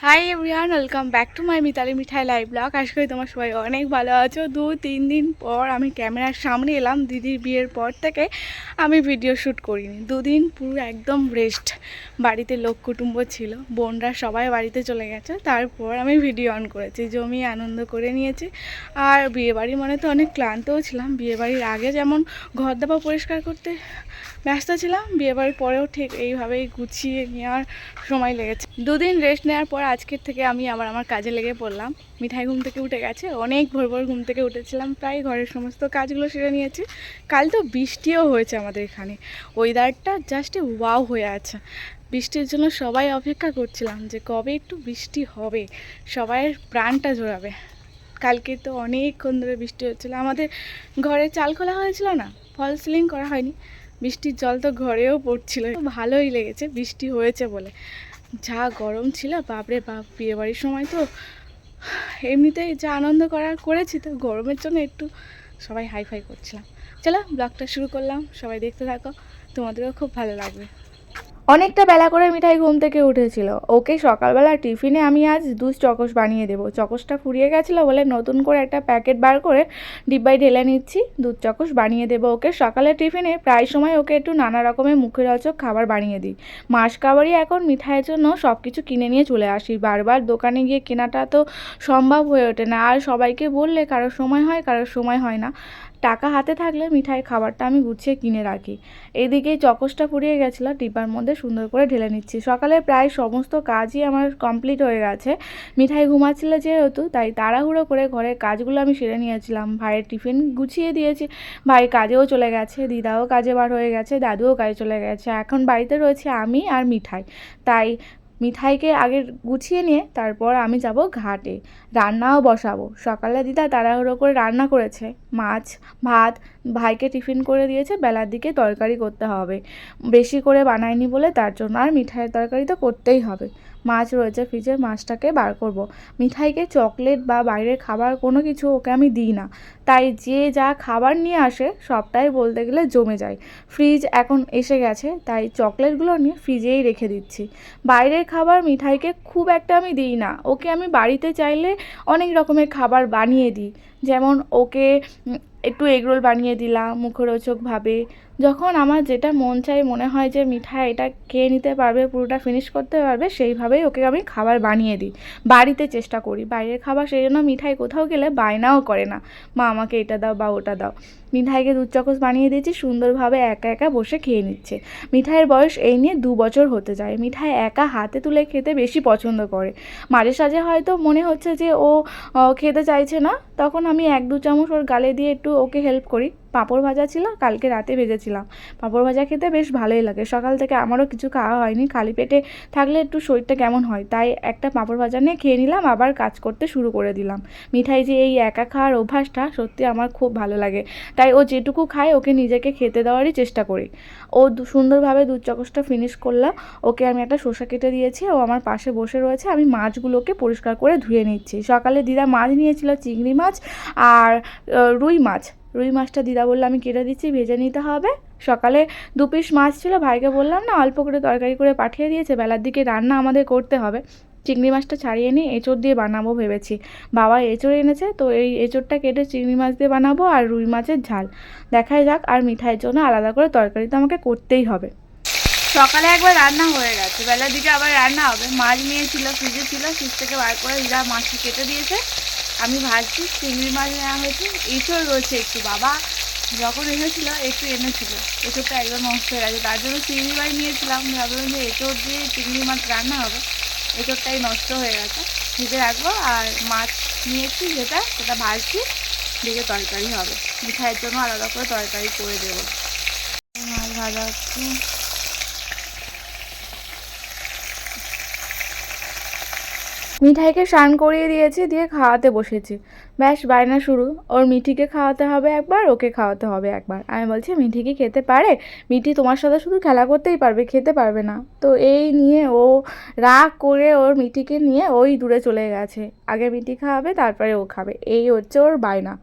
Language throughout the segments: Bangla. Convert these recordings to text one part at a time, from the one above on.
Hi everyone welcome back to my Mitali Mithai live blog আশা করি তোমার সবাই অনেক ভালো আছো দু তিন দিন পর আমি ক্যামেরার সামনে এলাম দিদির বিয়ের পর থেকে আমি ভিডিও শ্যুট করিনি দুদিন পুরো একদম রেস্ট বাড়িতে লোক কুটুম্ব ছিল বোনরা সবাই বাড়িতে চলে গেছে তারপর আমি ভিডিও অন করেছি জমি আনন্দ করে নিয়েছি আর বিয়েবাড়ি মানে তো অনেক ক্লান্তও ছিলাম বিয়েবাড়ির আগে যেমন ঘর দাবা পরিষ্কার করতে ব্যস্ত ছিলাম বিয়েবাড়ির পরেও ঠিক এইভাবেই গুছিয়ে নেওয়ার সময় লেগেছে। দুদিন রেস্ট নেওয়ার পর আজকের থেকে আমি আবার আমার কাজে লেগে পড়লাম। মিঠাই ঘুম থেকে উঠে গেছে, অনেক ভোর ভোর ঘুম থেকে উঠেছিলাম, প্রায় ঘরের সমস্ত কাজগুলো সেরে নিয়েছি। কাল তো বৃষ্টিও হয়েছে আমাদের এখানে। ওয়েদারটা জাস্ট ওয়াও হয়ে আছে। বৃষ্টির জন্য সবাই অপেক্ষা করছিলাম যে কবে একটু বৃষ্টি হবে, সবাইয়ের প্রাণটা জোড়াবে। কালকে তো অনেকক্ষণ ধরে বৃষ্টি হচ্ছিল। আমাদের ঘরে চাল খোলা হয়েছিল না, ফল সিলিং করা হয়নি। বৃষ্টির জল তো ঘরেও পড়ছিল। ভালোই লেগেছে, বৃষ্টি হয়েছে বলে। যা গরম ছিল, বাপরে বাপ, বিয়েবাড়ির সময় তো এমনিতেই যা আনন্দ করা করেছি, তো গরমের জন্য একটু সবাই হাইফাই করছিলাম। চলো ব্লগটা শুরু করলাম, সবাই দেখতে থাকো, তোমাদেরও খুব ভালো লাগবে। অনেকটা বেলা করে মিঠাই ঘুম থেকে উঠেছিল। ওকে সকালবেলা টিফিনে আমি আজ দুধ চকস বানিয়ে দেবো। চকসটা ফুরিয়ে গেছিল বলে নতুন করে একটা প্যাকেট বার করে ডিব্বায় ঢেলে নিচ্ছি। দুধ চকস বানিয়ে দেবো ওকে। সকালে টিফিনে প্রায় সময় ওকে একটু নানা রকমের মুখরোচক খাবার বানিয়ে দিই। মাস কাবারই এখন মিঠাইয়ের জন্য সব কিছু কিনে নিয়ে চলে আসি। বারবার দোকানে গিয়ে কেনাটা তো সম্ভব হয়ে ওঠে না। আর সবাইকে বললে কারোর সময় হয়, কারোর সময় হয় না। টাকা হাতে থাকলে মিঠাই খাবারটা আমি গুছিয়ে কিনে রাখি। এদিকে চকসটা ফুরিয়ে গেছিল ডিব্বার মধ্যে সুন্দর করে ঢেলে নিচ্ছি। সকালে প্রায় সমস্ত কাজই আমার কমপ্লিট হয়ে গেছে। মিঠাই ঘুমাচ্ছিল যেহেতু, তাই তাড়াহুড়ো করে ঘরের কাজগুলো আমি সেরে নিয়েছিলাম। ভাইয়ের টিফিন গুছিয়ে দিয়েছি। ভাই কাজেও চলে গেছে, দিদাও কাজে বার হয়ে গেছে, দাদুও কাজে চলে গেছে। এখন বাড়িতে রয়েছে আমি আর মিঠাই। তাই মিঠাইকে আগে গুছিয়ে নিয়ে তারপর আমি যাব ঘাটে। রান্নাও বসাবো। সকালে দিদা তাড়াহুড়ো করে রান্না করেছে। মাছ, ভাত, ভাইকে টিফিন করে দিয়েছে। বেলার দিকে তরকারি করতে হবে। বেশি করে বানায়নি বলে তার জন্য আর মিঠাইয়ের তরকারি তো করতেই হবে। মাছ রয়েছে ফ্রিজে মাছটাকে বার করব। মিঠাইকে চকলেট বা বাইরের খাবার কোনো কিছু ওকে আমি দিই না। তাই যে যা খাবার নিয়ে আসে, সবটাই বলতে গেলে জমে যায়। ফ্রিজ এখন এসে গেছে, তাই চকলেটগুলো নিয়ে ফ্রিজেই রেখে দিচ্ছি। বাইরের খাবার মিঠাইকে খুব একটা আমি দিই না। ওকে আমি বাড়িতে চাইলে অনেক রকমের খাবার বানিয়ে দিই। যেমন ওকে একটু এগরোল বানিয়ে দিলাম মুখরোচকভাবে। যখন আমার যেটা মন চাই মনে হয় যে মিঠাই এটা খেয়ে নিতে পারবে? পুরোটা ফিনিশ করতে পারবে? সেইভাবেই ওকে আমি খাবার বানিয়ে দিই। বাড়িতে চেষ্টা করি। বাইরের খাবার সেই জন্য মিঠাই কোথাও গেলে বায়নাও করে না। মা, আমাকে এটা দাও বা ওটা দাও। মিঠাইকে দুধ চকস বানিয়ে দিয়েছি, সুন্দরভাবে একা একা বসে খেয়ে নিচ্ছে। মিঠাইয়ের বয়স এই নিয়ে দু বছর হতে যায়। মিঠাই একা হাতে তুলে খেতে বেশি পছন্দ করে। মাঝে সাঝে হয়তো মনে হচ্ছে যে ও খেতে চাইছে না, তখন আমি এক দু চামচ ওর গালে দিয়ে একটু ওকে হেল্প করি। পাঁপড় ভাজা ছিল, কালকে রাতে ভেজেছিলাম। পাঁপড় ভাজা খেতে বেশ ভালোই লাগে। সকাল থেকে আমারও কিছু খাওয়া হয়নি, খালি পেটে থাকলে একটু শরীরটা কেমন হয়, তাই একটা পাঁপড় ভাজা নিয়ে খেয়ে নিলাম, আবার কাজ করতে শুরু করে দিলাম। মিঠাই যে এই একা খাওয়ার অভ্যাসটা সত্যি আমার খুব ভালো লাগে, তাই ও যেটুকু খায় ওকে নিজেকে খেতে দেওয়ারই চেষ্টা করি। ও সুন্দরভাবে দুধ চকসটা ফিনিশ করলাম, ওকে আমি একটা শসা কেটে দিয়েছি, ও আমার পাশে বসে রয়েছে, আমি মাছগুলোকে পরিষ্কার করে ধুয়ে নিচ্ছি। সকালে দিদা মাছ নিয়েছিল, চিংড়ি মাছ আর রুই মাছ। রুই মাছটা দিদা বলল, আমি কেটে দিচ্ছি, ভেজে নিতে হবে। সকালে দু পিস মাছ ছিল, ভাইকে বললাম, না, অল্প করে তরকারি করে পাঠিয়ে দিয়েছে, বেলার দিকে রান্না আমাদের করতে হবে। চিংড়ি মাছটা ছাড়িয়ে নিয়ে এঁচড় দিয়ে বানাবো ভেবেছি। বাবা এঁচড় এনেছে, তো এই এঁচড়টা কেটে চিংড়ি মাছ দিয়ে বানাবো আর রুই মাছের ঝাল। দেখাই যাক, আর মিঠাইয়ের জন্য আলাদা করে তরকারি তো আমাকে করতেই হবে। সকালে একবার রান্না হয়ে গেছে, বেলার দিকে আবার রান্না হবে। মাছ নিয়েছিল ফ্রিজে ছিল, ফ্রিজ থেকে বার করে দিদা মাছটা কেটে দিয়েছে। আমি ভাজছি চিংড়ি মাছ নেওয়া হয়েছে। এঁচড় রয়েছে একটু, বাবা। যখন এনেছিল, একটু এনেছিল। এঁচড়টা একদম নষ্ট হয়ে গেছে। তার জন্য চিংড়ি মাছ নিয়েছিলাম। ভাবলাম যে এঁচড় দিয়ে চিংড়ি মাছ রান্না হবে। এঁচড়টাই নষ্ট হয়ে গেছে। ভেজে রাখব। আর মাছ নিয়েছি যেটা, সেটা ভাজছি। দিকে তরকারি হবে। মিঠাইয়ের জন্য আলাদা করে তরকারি করে দেবো। মাছ ভাজা হচ্ছে। মিঠাইকে স্নান করিয়ে দিয়েছি, দিয়ে খাওয়াতে বসেছি। ব্যাস, বায়না শুরু। ওর মিঠিকে খাওয়াতে হবে একবার, ওকে খাওয়াতে হবে একবার। আমি বলছি, মিঠি কি খেতে পারে? মিঠি তোমার সাথে শুধু খেলা করতেই পারবে, খেতে পারবে না। তো এই নিয়ে ও রাগ করে ওর মিঠিকে নিয়ে ওই দূরে চলে গেছে। আগে মিঠি খাওয়াবে, তারপরে ও খাবে। এই হচ্ছে ওর বায়না।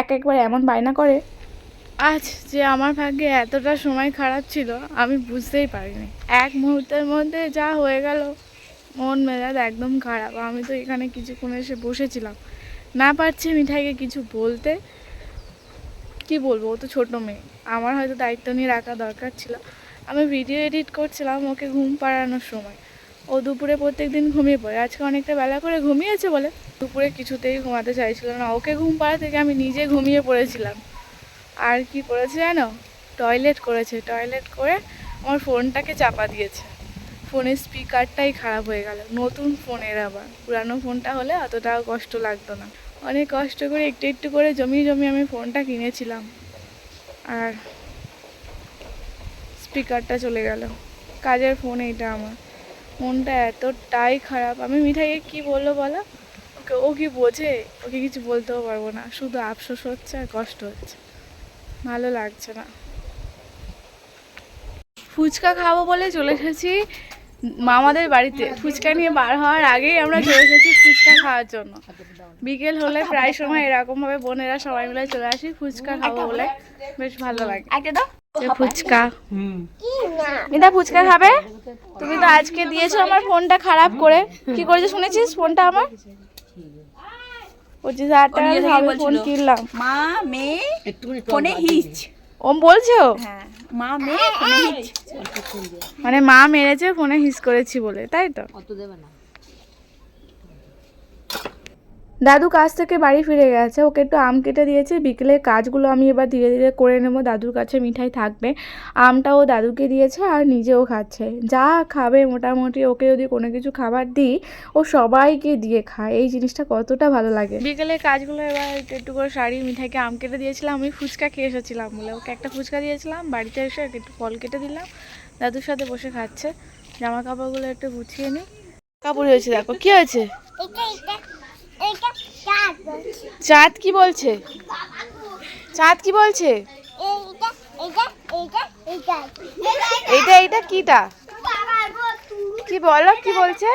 এক একবার এমন বায়না করে। আজ যে আমার ভাগ্যে এতটা সময় খারাপ ছিল, আমি বুঝতেই পারিনি। এক মুহূর্তের মধ্যে যা হয়ে গেল মন মেজাজ একদম খারাপ। আমি তো এখানে কিছুক্ষণ এসে বসেছিলাম। না পারছি মিঠাইকে কিছু বলতে। কি বলব, ও তো ছোটো মেয়ে। আমার হয়তো দায়িত্ব নিয়ে রাখা দরকার ছিল। আমি ভিডিও এডিট করছিলাম ওকে ঘুম পাড়ানোর সময়। ও দুপুরে প্রত্যেক দিন ঘুমিয়ে পড়ে। আজকে অনেকটা বেলা করে ঘুমিয়েছে বলে। দুপুরে কিছুতেই ঘুমাতে চাইছিল না। ওকে ঘুম পাড়া থেকে আমি নিজে ঘুমিয়ে পড়েছিলাম। আর কি করেছে জানো? টয়লেট করেছে। টয়লেট করে আমার ফোনটাকে চাপা দিয়েছে। ফোনের স্পিকারটাই খারাপ হয়ে গেল। নতুন ফোনের আবার। পুরানো ফোনটা হলে অতটাও কষ্ট লাগতো না। অনেক কষ্ট করে একটু একটু করে জমিয়ে জমিয়ে আমি ফোনটা কিনেছিলাম। আর স্পিকারটা চলে গেল। কাজের ফোন এইটা আমার। মনটা এতটাই খারাপ। আমি মিঠাইকে কি বলল বলো? ওকে, ও কি বোঝে? ওকে কিছু বলতেও পারব না। শুধু আফসোস হচ্ছে আর কষ্ট হচ্ছে। ভালো লাগছে না। ফুচকা খাব বলে চলে এসেছি। মামাদের বাড়িতে ফুচকা নিয়ে বার হওয়ার আগেই আমরা চলে এসেছি ফুচকা খাওয়ার জন্য। বিকেল হলে প্রায় সময় এরকম ভাবে বোনেরা সবাই মিলে চলে আসি ফুচকা খাব বলে। বেশ ভালো লাগে। ফুচকা। মিতা ফুচকা খাবে? তুমি তো আজকে দিয়েছ আমার ফোনটা খারাপ করে। কি করেছে শুনেছিস ফোনটা আমার? পঁচিশ হাজার টাকা ফোন কিনলাম। মা মেয়ে ফোনে হিচ। ওম বলছো? হ্যাঁ। মা মেয়ে মানে মা মেরেছে ফোনে হিস করেছি বলে তাই তো? দাদু কাজ থেকে বাড়ি ফিরে গেছে। ওকে একটু আম কেটে দিয়েছে। বিকেলের কাজগুলো আমি এবার ধীরে ধীরে করে নেব। দাদুর কাছে মিঠাই থাকবে। আমটা ও দাদুকে দিয়েছে আর নিজেও খাচ্ছে। যা খাবে মোটামুটি ওকে যদি কোনো কিছু খাবার দিই ও সবাইকে দিয়ে খায়। এই জিনিসটা কতটা ভালো লাগে। বিকেলের কাজগুলো এবার একটু একটু করে শাড়ি মিঠাইকে আম কেটে দিয়েছিলাম। আমি ফুচকা খেয়ে এসেছিলাম বলে। ওকে একটা ফুচকা দিয়েছিলাম। বাড়িতে এসে ওকে একটু ফল কেটে দিলাম। দাদুর সাথে বসে খাচ্ছে। জামা কাপড়গুলো একটু গুছিয়ে নিই কাপড় হয়েছে দেখো। কি হয়েছে? চাঁদ কি বলছে? চাঁদ কি বলছে? এইটা এইটা কিটা? কি বলো কি বলছে?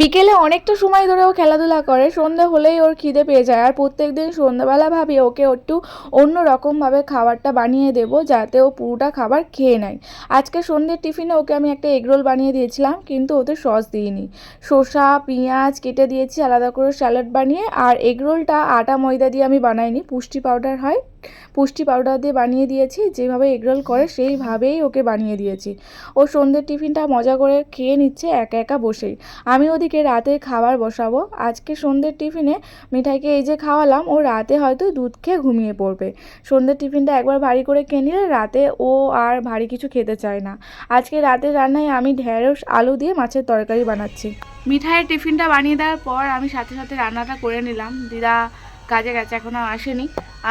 বিকেলে অনেকটা সময় ধরে ও খেলাধুলা করে, সন্ধ্যা হলেই ওর খিদে পেয়ে যায়। আর প্রত্যেকদিন সন্ধ্যাবেলা ভাবি ওকে একটু অন্য রকমভাবে খাবারটা বানিয়ে দেবো যাতে ও পুরোটা খাবার খেয়ে নেয়। আজকে সন্ধ্যের টিফিনে ওকে আমি একটা এগরোল বানিয়ে দিয়েছিলাম, কিন্তু ওতে সস দিইনি। শসা, পেঁয়াজ কেটে দিয়েছি, আলাদা করে স্যালাড বানিয়ে, আর এগরোলটা আটা ময়দা দিয়ে আমি বানাইনি, পুষ্টি পাউডার হয়। পুষ্টি পাউডার দিয়ে বানিয়ে দিয়েছি, যেভাবে এগরোল করে সেইভাবেই ওকে বানিয়ে দিয়েছি। ও সন্ধ্যের টিফিনটা মজা করে খেয়ে নিচ্ছে একা একা বসেই। আমি ওদিকে রাতে খাবার বসাবো। আজকে সন্ধ্যের টিফিনে মিঠাইকে এই যে খাওয়ালাম, ও রাতে হয়তো দুধ খেয়ে ঘুমিয়ে পড়বে। সন্ধ্যের টিফিনটা একবার ভারী করে খেয়ে নিলে রাতে ও আর ভারী কিছু খেতে চায় না। আজকে রাতের রান্নায় আমি ঢেঁড়স, আলু দিয়ে মাছের তরকারি বানাচ্ছি। মিঠাইয়ের টিফিনটা বানিয়ে দেওয়ার পর আমি সাথে সাথে রান্নাটা করে নিলাম। দিদা কাজে গেছে এখনও আসেনি।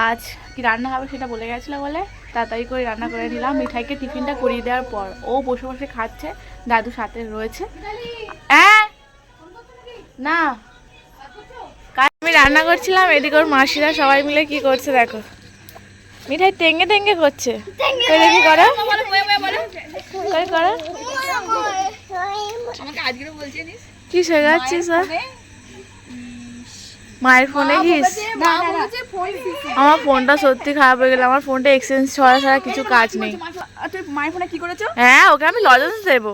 আজ কি রান্না হবে সেটা বলে গেছিল বলে তাড়াতাড়ি করে রান্না করে নিলাম। মিঠাইকে টিফিনটা করিয়ে দেওয়ার পর ও বসে বসে খাচ্ছে দাদু সাথে রয়েছে। হ্যাঁ না। কাজ আমি রান্না করছিলাম এদিকে ওর মাসিরা সবাই মিলে কি করছে দেখো। মিঠাই টেঙ্গে টেঙ্গে করছে। দেখি করো। করো। কি শেখাচ্ছিস স্যার মায়ের ফোনে ঘিস আমার ফোনটা সত্যি খারাপ হয়ে গেল আমার ফোনটা এক্সচেঞ্জ ছাড়া ছাড়া কিছু কাজ নেই তুই মায়ের ফোনে কি করেছ হ্যাঁ ওকে আমি লজেন্স দেবো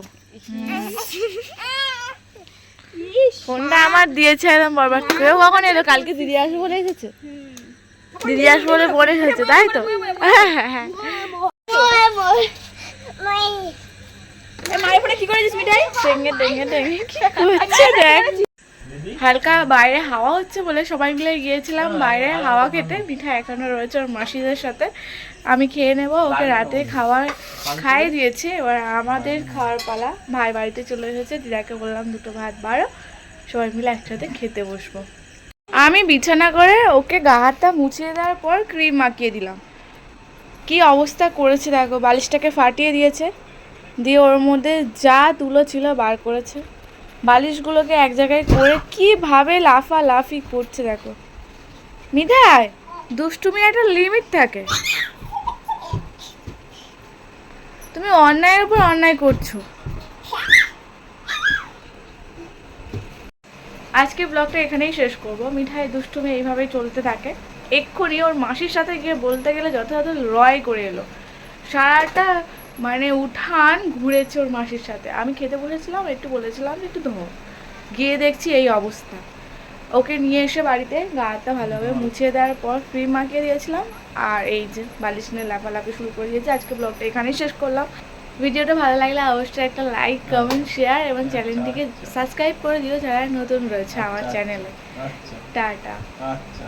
ফোনটা আমার দিয়েছে একদম বরবাদ কেউ কখন এলো কালকে দিদি আসবে বলে এসেছে দিদি আসবে বলে পরে এসেছে তাই তো হ্যাঁ হ্যাঁ হ্যাঁ মায়ের ফোনে কি করেছিস মিঠাই টেঙ্গে টেঙ্গে টেঙ্গে কি করছে দেখ হালকা বাইরে হাওয়া হচ্ছে বলে সবাই মিলে গিয়েছিলাম বাইরে হাওয়া খেতে। মিঠা এখনও রয়েছে ওর মাসিদের সাথে। আমি খেয়ে নেব ওকে রাতে খাওয়ার খাইয়ে দিয়েছে। এবার আমাদের খাওয়ার পালা। ভাই বাড়িতে চলে এসেছে দিদাকে বললাম দুটো ভাত বাড়ো। সবাই মিলে একসাথে খেতে বসবো। আমি বিছানা করে ওকে গা হাতটা মুছিয়ে দেওয়ার পর ক্রিম মাখিয়ে দিলাম। কি অবস্থা করেছে দেখো বালিশটাকে ফাটিয়ে দিয়েছে। দিয়ে ওর মধ্যে যা তুলো ছিল বার করেছে। বালিশগুলোকে এক জায়গায় করে কীভাবে লাফা লাফি করছে দেখো। মিঠাই, দুষ্টুমির একটা লিমিট থাকে। তুমি অন্যায়ের উপর অন্যায় করছ। আজকে ব্লগটা এখানেই শেষ করব। মিঠাই, দুষ্টুমি এইভাবেই চলতে থাকে। এক্ষুনি ওর মাসির সাথে গিয়ে বলতে গেলে যথাযথ রয় করে এলো। সারাটা মানে উঠান ঘুরেছে ওর মাসির সাথে। আমি খেতে বলেছিলাম একটু বলেছিলাম একটু ধো। গিয়ে দেখছি এই অবস্থা। ওকে নিয়ে এসে বাড়িতে গাটা ভালোভাবে মুছে দেওয়ার পর ক্রিম মাখিয়ে দিয়েছিলাম। আর এই যে বালিশ নিয়ে লাফালাফি শুরু করে দিয়েছে। আজকে ব্লগটা এখানেই শেষ করলাম। ভিডিওটা ভালো লাগলে অবশ্যই একটা লাইক কমেন্ট শেয়ার এবং চ্যানেলটিকে সাবস্ক্রাইব করে দিও যারা নতুন রয়েছে আমার চ্যানেলে আচ্ছা। টাটা। আচ্ছা।